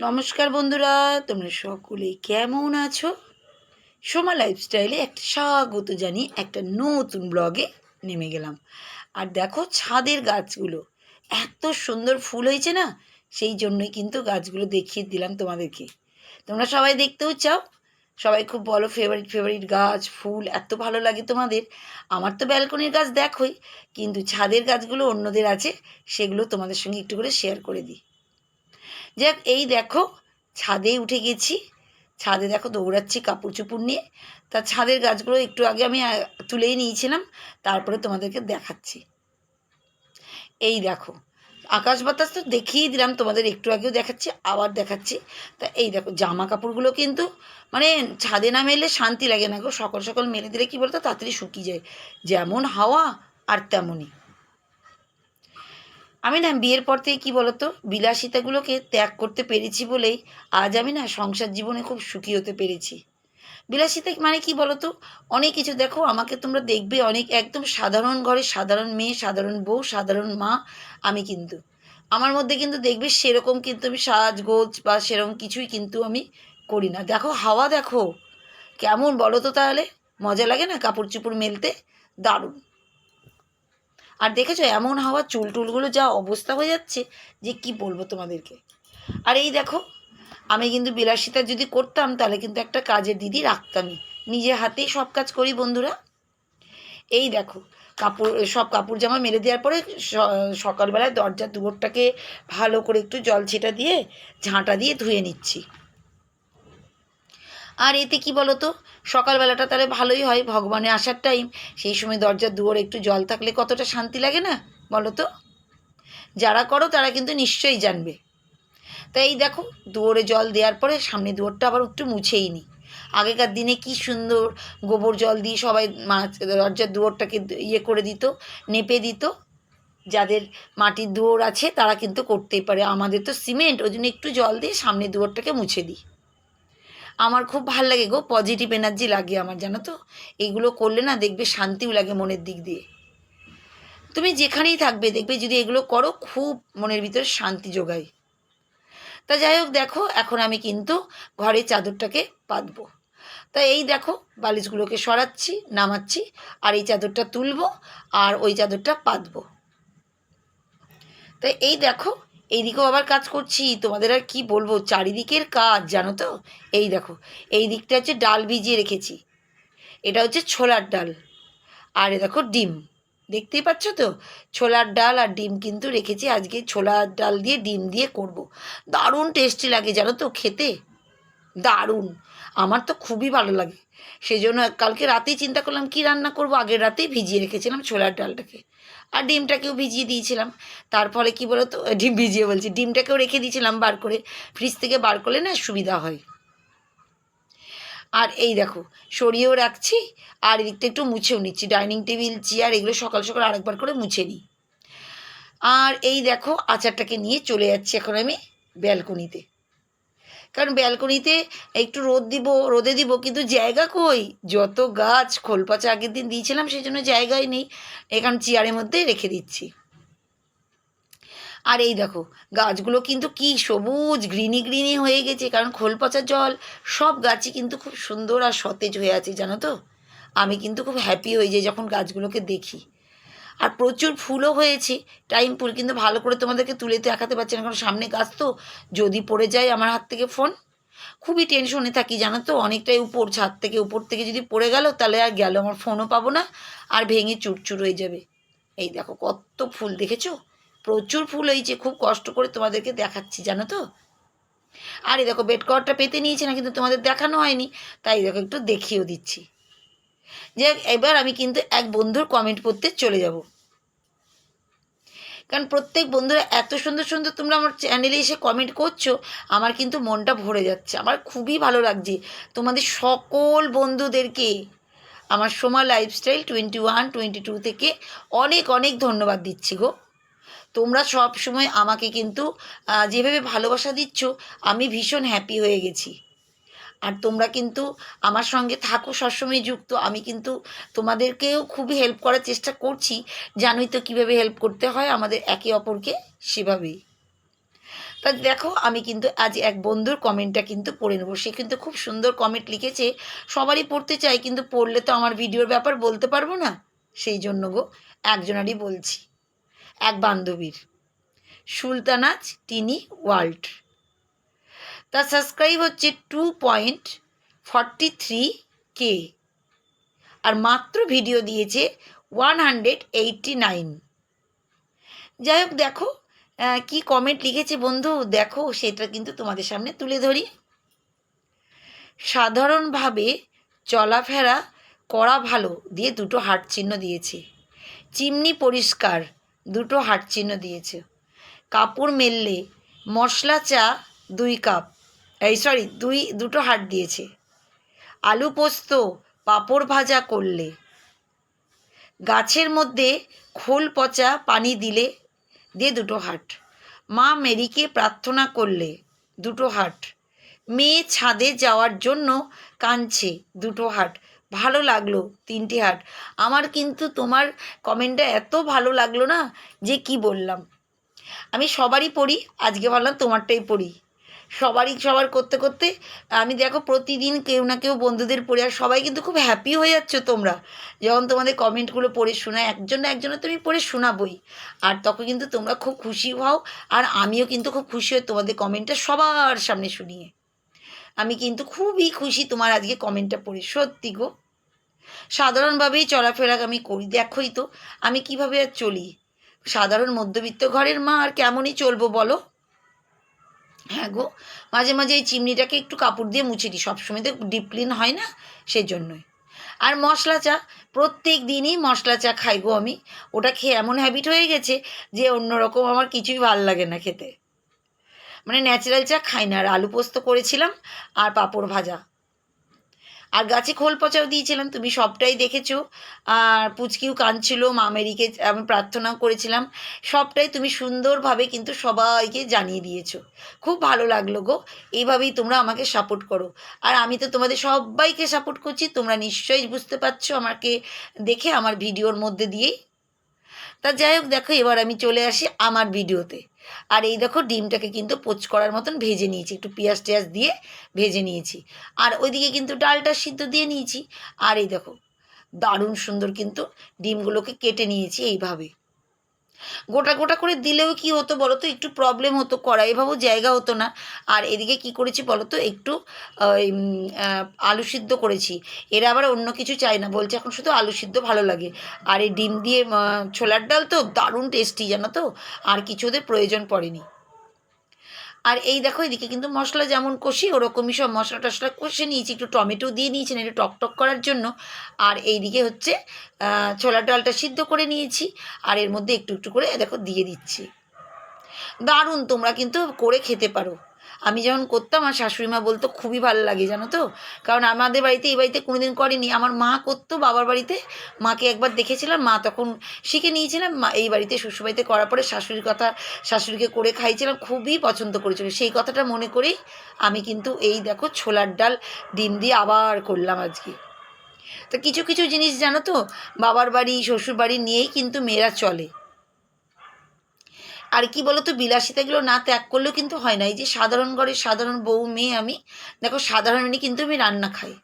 নমস্কার বন্ধুরা, তোমরা সকলে কেমন আছো? সোমা লাইফস্টাইলে একটা স্বাগত জানিয়ে একটা নতুন ব্লগে নেমে গেলাম। আর দেখো ছাদের গাছগুলো, এত সুন্দর ফুল হয়েছে না? সেই জন্যই কিন্তু গাছগুলো দেখিয়ে দিলাম তোমাদেরকে। তোমরা সবাই দেখতেও চাও, সবাই খুব বলো ফেভারিট ফেভারিট গাছ, ফুল, এত ভালো লাগে তোমাদের। আমার তো ব্যালকনির গাছ দেখোই, কিন্তু ছাদের গাছগুলো অন্যদের আছে, সেগুলো তোমাদের সঙ্গে একটু করে শেয়ার করে দিই। যাক, এই দেখো, ছাদে উঠে গেছি। ছাদে দেখো দৌড়াচ্ছি কাপড় চুপড় নিয়ে। তা ছাদের গাছগুলো একটু আগে আমি তুলেই নিয়েছিলাম, তারপরে তোমাদেরকে দেখাচ্ছি। এই দেখো, আকাশ বাতাস তো দেখিয়ে দিলাম, তোমাদের একটু আগেও দেখাচ্ছি, আবার দেখাচ্ছি। তা এই দেখো, জামা কাপড়গুলো কিন্তু মানে ছাদে না মেলে শান্তি লাগে না গো, সকাল সকাল মেলে দিলে কি বলতো, তাড়াতাড়ি শুকিয়ে যায়। যেমন হাওয়া আর তেমনই। আমি না বিয়ের পর থেকে কী বলতো, বিলাসিতাগুলোকে ত্যাগ করতে পেরেছি বলেই আজ আমি না সংসার জীবনে খুব সুখী হতে পেরেছি। বিলাসিতা মানে কি বলতো, অনেক কিছু দেখো, আমাকে তোমরা দেখবে অনেক একদম সাধারণ ঘরে সাধারণ মেয়ে, সাধারণ বউ, সাধারণ মা, আমি কিন্তু। আমার মধ্যে কিন্তু দেখবে সেরকম কিন্তু আমি সাজগোজ বা সেরকম কিছুই কিন্তু আমি করি না। দেখো হাওয়া দেখো, কেমন বলো তো তাহলে? মজা লাগে না কাপড় চুপড় মেলতে? দারুণ। আর দেখেছ, এমন হাওয়া চুল টুলগুলো যা অবস্থা হয়ে যাচ্ছে যে কি বলব তোমাদেরকে? আর এই দেখো, আমি কিন্তু বিলাসিতা যদি করতাম, তাহলে কিন্তু একটা কাজের দিদি রাখতামই। নিজে হাতেই সব কাজ করি বন্ধুরা। এই দেখো, কাপড়, সব কাপড় জামা মেলে দেওয়ার পরে সকালবেলায় দরজার দুয়ারটাকে ভালো করে একটু জল ছেটা দিয়ে ঝাঁটা দিয়ে ধুয়ে নিচ্ছি। আর এতে কি বলো তো সকালবেলাটা তাহলে ভালোই হয়, ভগবানে আসার টাইম সেই সময় দরজার দুয়ারে একটু জল থাকলে কতটা শান্তি লাগে না? বলো তো যারা করো তারা কিন্তু নিশ্চয়ই জানবে। তাই এই দেখো, দুয়ারে জল দেওয়ার পরে সামনে দুয়ারটা আবার একটু মুছেই নিই আগেকার দিনে কি সুন্দর গোবর জল দিয়ে সবাই মাছ, দরজার দুয়ারটাকে ইয়ে করে দিত, নেপে দিত। যাদের মাটির দুয়ার আছে তারা কিন্তু করতেই পারে। আমাদের তো সিমেন্ট, ওই জন্য একটু জল দিয়ে সামনে দুয়ারটাকে মুছে দিই। আমার খুব ভালো লাগে গো পজিটিভ এনার্জি লাগে আমার, জানো তো? এইগুলো করলে না দেখবে শান্তিও লাগে মনের দিক দিয়ে। তুমি যেখানেই থাকবে দেখবে যদি এগুলো করো, খুব মনের ভিতরে শান্তি যোগায় তা যাই হোক, দেখো, এখন আমি কিন্তু ঘরের চাদরটাকে পাতবো। তা এই দেখো, বালিশগুলোকে সরাচ্ছি, নামাচ্ছি, আর এই চাদরটা তুলবো, আর ওই চাদরটা পাতবো। তাই এই দেখো এইদিকেও আবার কাজ করছি, তোমাদের আর কি বলব? চারিদিকের কাজ, জানো তো? এই দেখো, এই দিকটা হচ্ছে ডাল ভিজিয়ে রেখেছি। এটা হচ্ছে ছোলার ডাল। আর এ দেখো ডিম। দেখতেই পাচ্ছ তো? ছোলার ডাল আর ডিম কিন্তু রেখেছি। আজকে ছোলার ডাল দিয়ে ডিম দিয়ে করব। দারুণ টেস্টি লাগে, জানো তো, খেতে। দারুণ। আমার তো খুবই ভালো লাগে। সেই জন্য কালকে রাতেই চিন্তা করলাম, কি রান্না করব? আগের রাতেই ভিজিয়ে রেখেছিলাম ছোলার ডালটাকে। আর ডিমটাকেও ভিজিয়ে দিয়েছিলাম। তার ফলে কী বলো তো ডিম ভিজিয়ে বলছি। ডিমটাকেও রেখে দিয়েছিলাম বার করে। ফ্রিজ থেকে বার করলে না সুবিধা হয়। আর এই দেখো, সরিয়েও রাখছি আর এদিকটা একটু মুছেও নিচ্ছি। ডাইনিং টেবিল, চেয়ার এগুলো সকাল সকাল আরেকবার করে মুছে নিই। আর এই দেখো, আচারটাকে নিয়ে চলে যাচ্ছি এখন আমি ব্যালকনিতে। কারণ ব্যালকনিতে একটু রোদ দিব, রোদে দিব, কিন্তু জায়গা কই? যত গাছ খোলপাচা আগের দিন দিয়েছিলাম সেই জন্য জায়গায় নেই। এখানে চেয়ারের মধ্যেই রেখে দিচ্ছি। আর এই দেখো, গাছগুলো কিন্তু কি সবুজ গ্রিনি গ্রিনি হয়ে গেছে, কারণ খোল পচা জল, সব গাছই কিন্তু খুব সুন্দর আর সতেজ হয়ে আছে, জানো তো? আমি কিন্তু খুব হ্যাপি হয়ে যাই যখন গাছগুলোকে দেখি। আর প্রচুর ফুলও হয়েছে টাইম ফুল কিন্তু ভালো করে তোমাদেরকে তুলে তো দেখাতে পারছি না, কারণ সামনে গাছ তো, যদি পড়ে যায় আমার হাত থেকে ফোন খুবই টেনশনে থাকি, জানো তো, অনেকটাই উপর, ছাদ থেকে উপর থেকে যদি পড়ে গেল, তাহলে আর গেল, আমার ফোনও পাবো না, আর ভেঙে চুরচুর হয়ে যাবে। এই দেখো, কত ফুল দেখেছ? প্রচুর ফুল হয়েছে, খুব কষ্ট করে তোমাদেরকে দেখাচ্ছি, জানো তো? আর এই দেখো বেড কভারটা পেতে নিয়েছে না, কিন্তু তোমাদের দেখানো হয়নি, তাই দেখো, একটু দেখিয়েও দিচ্ছি। যে এবার আমি কিন্তু এক বন্ধুর কমেন্ট পড়তে চলে যাব। কারণ প্রত্যেক বন্ধুরা এত সুন্দর সুন্দর তোমরা আমার চ্যানেলে এসে কমেন্ট করছ, আমার কিন্তু মনটা ভরে যাচ্ছে। আমার খুবই ভালো লাগছে। তোমাদের সকল বন্ধুদেরকে আমার Soma lifestyle twenty one twenty two থেকে অনেক অনেক ধন্যবাদ দিচ্ছি গো। তোমরা সব সময় আমাকে কিন্তু যেভাবে ভালোবাসা দিচ্ছ, আমি ভীষণ হ্যাপি হয়ে গেছি। আর তোমরা কিন্তু আমার সঙ্গে থাকো সবসময় যুক্ত। আমি কিন্তু তোমাদেরকেও খুবই হেল্প করার চেষ্টা করছি, জানোই তো কীভাবে হেল্প করতে হয় আমাদের একে অপরকে সেভাবেই। তা দেখো, আমি কিন্তু আজ এক বন্ধুর কমেন্টটা কিন্তু পড়ে নেব। সে কিন্তু খুব সুন্দর কমেন্ট লিখেছে, সবারই পড়তে চাই, কিন্তু পড়লে তো আমার ভিডিওর ব্যাপার বলতে পারব না? সেই জন্য গো, একজনারই বলছি, এক বান্ধবীর, সুলতানাজ টিনি ওয়ার্ল্ড তার সাবস্ক্রাইব হচ্ছে two point forty three K আর মাত্র ভিডিও দিয়েছে ওয়ান হান্ড্রেড এইটটি নাইন যাই হোক দেখো কি কমেন্ট লিখেছে বন্ধু? দেখো, সেটা কিন্তু তোমাদের সামনে তুলে ধরি। সাধারণভাবে চলাফেরা করা ভালো দিয়ে দুটো হার্ট চিহ্ন দিয়েছে। চিমনি পরিষ্কার, দুটো হার্ট চিহ্ন দিয়েছে। কাপড় মেললে মশলা চা দুই কাপ। এই সরি দুই, দুটো হাট দিয়েছে। আলু পোস্ত, পাঁপড় ভাজা করলে। গাছের মধ্যে খোল পচা পানি দিলে দিয়ে দুটো হাট মা মেরিকে প্রার্থনা করলে দুটো হাট মেয়ে ছাদে যাওয়ার জন্য কাঁদছে, দুটো হাট ভালো লাগল তিনটে হাট আমার কিন্তু তোমার কমেন্টটা এত ভালো লাগল না যে কি বললাম। আমি সবারই পড়ি, আজকে ভাবলাম তোমারটাই পড়ি। সবারই সবার করতে করতে, আমি দেখো প্রতিদিন কেউ না কেউ বন্ধুদের পড়ে, আর সবাই কিন্তু খুব হ্যাপি হয়ে যাচ্ছ তোমরা। যখন তোমাদের কমেন্টগুলো পড়ে শোনা একজন না একজনের তুমি পড়ে শোনাবই। আর তখন কিন্তু তোমরা খুব খুশি হও, আর আমিও কিন্তু খুব খুশি হই তোমাদের কমেন্টটা সবার সামনে শুনিয়ে। আমি কিন্তু খুবই খুশি তোমার আজকে কমেন্টটা পড়ে, সত্যি গো। সাধারণভাবেই চলাফেরা আমি করি, দেখোই তো, আমি কীভাবে আর চলি? সাধারণ মধ্যবিত্ত ঘরের মা আর কেমনই চলবো বলো? হ্যাঁ গো, মাঝে মাঝে এই চিমনিটাকে একটু কাপড় দিয়ে মুছে দিই। সবসময় তো ডিপ ক্লিন হয় না সেই জন্যই আর মশলা চা, প্রত্যেক দিনই মশলা চা খাই গো আমি। ওটা খেয়ে এমন হ্যাবিট হয়ে গেছে যে অন্যরকম আমার কিছুই ভালো লাগে না খেতে। মানে ন্যাচারাল চা খাই না, আর আলু পোস্ত করেছিলাম আর পাঁপড় ভাজা। আর গাছে খোল পচাও দিয়েছিলাম, তুমি সবটাই দেখেছ। আর পুচকিও কাঁদছিল মামেরিকে আমি প্রার্থনাও করেছিলাম। সবটাই তুমি সুন্দরভাবে কিন্তু সবাইকে জানিয়ে দিয়েছ। খুব ভালো লাগল গো, এইভাবেই তোমরা আমাকে সাপোর্ট করো। আর আমি তো তোমাদের সবাইকে সাপোর্ট করছি, তোমরা নিশ্চয়ই বুঝতে পারছ আমাকে দেখে, আমার ভিডিওর মধ্যে দিয়েই। তা যাই হোক, দেখো, এবার আমি চলে আসি আমার ভিডিওতে। আর এই দেখো ডিমটাকে কিন্তু পোচ করার মতন ভেজে নিয়েছি, একটু পেঁয়াজ টেয়াজ দিয়ে ভেজে নিয়েছি। আর ওইদিকে কিন্তু ডালটা সিদ্ধ দিয়ে নিয়েছি। আর এই দেখো, দারুণ সুন্দর কিন্তু ডিমগুলোকে কেটে নিয়েছি এইভাবে। গোটা গোটা করে দিলেও কি হতো বলো তো একটু প্রবলেম হতো করা এভাবেও জায়গা হতো না। আর এদিকে কি করেছি বলো তো একটু আলু সিদ্ধ করেছি। এরা আবার অন্য কিছু চাই না। বলছে এখন শুধু আলু সিদ্ধ ভালো লাগে। আর এই ডিম দিয়ে ছোলার ডাল তো দারুণ টেস্টি জানো তো? আর কিছু ওদের প্রয়োজন পড়েনি। আর এই দেখো, এদিকে কিন্তু মশলা যেমন কষি, ওরকমই সব মশলা টশলা কষে নিয়েছি। একটু টমেটো দিয়ে নিয়েছেন একটু টক টক করার জন্য। আর এই দিকে হচ্ছে ছোলা ডালটা সিদ্ধ করে নিয়েছি। আর এর মধ্যে একটু একটু করে, দেখো, দিয়ে দিচ্ছি। দারুণ, তোমরা কিন্তু করে খেতে পারো। আমি যেমন করতাম আমার শাশুড়ি মা বলতো, খুবই ভালো লাগে, জানো তো? কারণ আমাদের বাড়িতে এই বাড়িতে কোনোদিন করেনি। আমার মা করতো বাবার বাড়িতে। মাকে একবার দেখেছিলাম, মা তখন শিখে নিয়েছিলাম। মা এই বাড়িতে শ্বশুরবাড়িতে করার পরে শাশুড়ির কথা শাশুড়িকে করে খাইছিলাম খুবই পছন্দ করেছিল। সেই কথাটা মনে করেই আমি কিন্তু এই দেখো ছোলার ডাল, ডিম দিয়ে আবার করলাম আজকে। তো কিছু কিছু জিনিস জানো তো? বাবার বাড়ি শ্বশুর বাড়ি নিয়েই কিন্তু মেয়েরা চলে। আর কি বলো তো বিলাসিতাগুলো না ত্যাগ করলেও কিন্তু হয় না। এই যে সাধারণ ঘরের সাধারণ বউ, মেয়ে আমি, দেখো সাধারণই কিন্তু আমি রান্না খাই।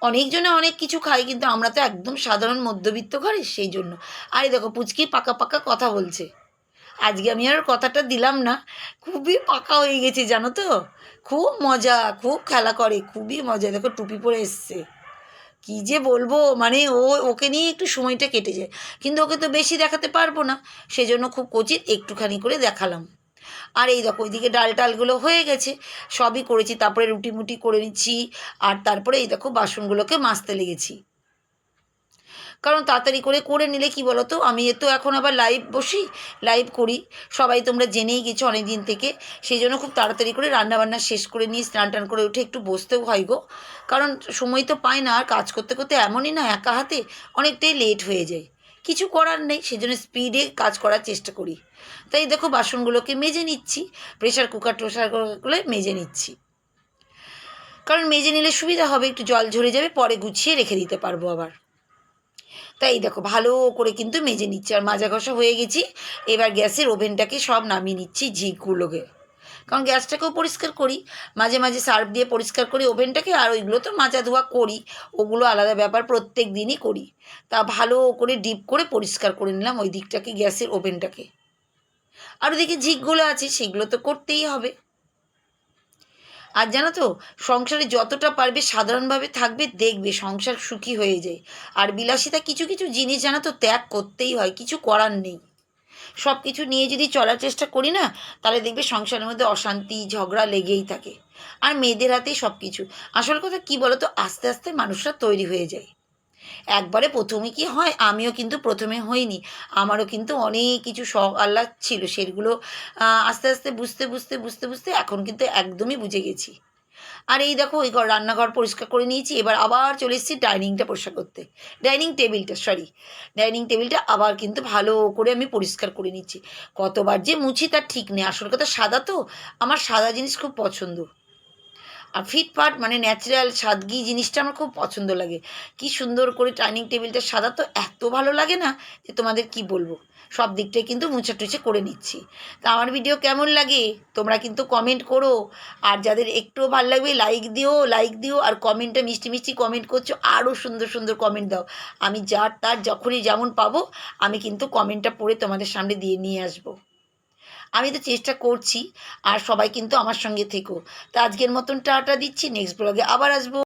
অনেকজনে অনেক কিছু খাই কিন্তু আমরা তো একদম সাধারণ মধ্যবিত্ত ঘরে, সেই জন্য। আরে দেখো, পুচকি পাকা পাকা কথা বলছে। আজকে আমি আর কথাটা দিলাম না। খুবই পাকা হয়ে গেছে, জানো তো? খুব মজা, খুব খেলা করে, খুবই মজা। দেখো, টুপি পরে এসছে। কী যে বলব? মানে ও, ওকে নিয়ে একটু সময়টা কেটে যায়। কিন্তু ওকে তো বেশি দেখাতে পারব না। সেজন্য খুব কচিত একটুখানি করে দেখালাম। আর এই দেখো ওইদিকে ডাল টালগুলো হয়ে গেছে। সবই করেছি। তারপরে রুটি মুটি করে নিচ্ছি। আর তারপরে এই দেখো, বাসনগুলোকে মাজতে লেগেছি। কারণ তাড়াতাড়ি করে করে নিলে কি বলো তো আমি তো এখন আবার লাইভ বসি লাইভ করি। সবাই তোমরা জেনেই গেছো অনেক দিন থেকে। সেই জন্য খুব তাড়াতাড়ি করে রান্নাবান্না শেষ করে নিয়ে স্নান টান করে উঠে একটু বসতেও হয় গো। কারণ সময় তো পায় না, আর কাজ করতে করতে এমনই না, একা হাতে অনেকটাই লেট হয়ে যায়। কিছু করার নেই সেজন্য স্পিডে কাজ করার চেষ্টা করি। তাই দেখো বাসনগুলোকে মেজে নিচ্ছি প্রেশার কুকার টোসারগুলো মেজে নিচ্ছি। কারণ মেজে নিলে সুবিধা হবে, একটু জল ঝরে যাবে, পরে গুছিয়ে রেখে দিতে পারব আবার। তাই দেখো ভালো করে কিন্তু মেজে নিচ্ছি। আর মাজা ঘষা হয়ে গেছি। এবার গ্যাসের ওভেনটাকে সব নামিয়ে নিচ্ছি ঝিগুলোকে কারণ গ্যাসটাকেও পরিষ্কার করি, মাঝে মাঝে সার্ফ দিয়ে পরিষ্কার করি ওভেনটাকে, আর ওইগুলো তো মাজা ধোয়া করি, ওগুলো আলাদা ব্যাপার, প্রত্যেক দিনই করি। তা ভালো করে ডিপ করে পরিষ্কার করে নিলাম ওই দিকটাকে, গ্যাসের ওভেনটাকে। আর ওদিকে ঝিকগুলো আছে, সেগুলো তো করতেই হবে। আর জানো তো, সংসারে যতটা পারবে সাধারণভাবে থাকবে, দেখবে সংসার সুখী হয়ে যায়। আর বিলাসিতা কিছু কিছু জিনিস জানো তো ত্যাগ করতেই হয়, কিছু করার নেই। সব কিছু নিয়ে যদি চলার চেষ্টা করি না, তাহলে দেখবে সংসারের মধ্যে অশান্তি, ঝগড়া লেগেই থাকে। আর মেয়েদের হাতেই সব কিছু আসল কথা কী বলো তো আস্তে আস্তে মানুষরা তৈরি হয়ে যায়। একবারে প্রথমে কি হয়, আমিও কিন্তু প্রথমে হইনি। আমারও কিন্তু অনেক কিছু শখ আল্লাহ ছিল, সেগুলো আস্তে আস্তে বুঝতে বুঝতে বুঝতে বুঝতে এখন কিন্তু একদমই বুঝে গেছি। আর এই দেখো ওই ঘর, রান্নাঘর পরিষ্কার করে নিয়েছি, এবার আবার চলে এসেছি ডাইনিংটা পরিষ্কার করতে। ডাইনিং টেবিলটা সরি ডাইনিং টেবিলটা আবার কিন্তু ভালো করে আমি পরিষ্কার করে নিচ্ছি। কতবার যে মুছি তার ঠিক নেই, আসল কথা সাদা তো? আমার সাদা জিনিস খুব পছন্দ। আর ফিটফাট মানে ন্যাচারাল সাদগি জিনিসটা আমার খুব পছন্দ লাগে। কি সুন্দর করে ডাইনিং টেবিলটা সাদা তো এত ভালো লাগে না যে তোমাদের কি বলব? সব দিকটাই কিন্তু মুছা টুছে করে নিচ্ছি। তা আমার ভিডিও কেমন লাগে? তোমরা কিন্তু কমেন্ট করো। আর যাদের একটুও ভালো লাগবে লাইক দিও লাইক দিও। আর কমেন্টটা মিষ্টি মিষ্টি কমেন্ট করছ আরও সুন্দর সুন্দর কমেন্ট দাও। আমি যার তার যখনই যেমন পাবো, আমি কিন্তু কমেন্টটা পড়ে তোমাদের সামনে দিয়ে নিয়ে আসব। আমি তো চেষ্টা করছি, আর সবাই কিন্তু আমার সঙ্গে থেকো। তা আজকের মতন টাটা দিচ্ছি নেক্সট ব্লগে আবার আসব।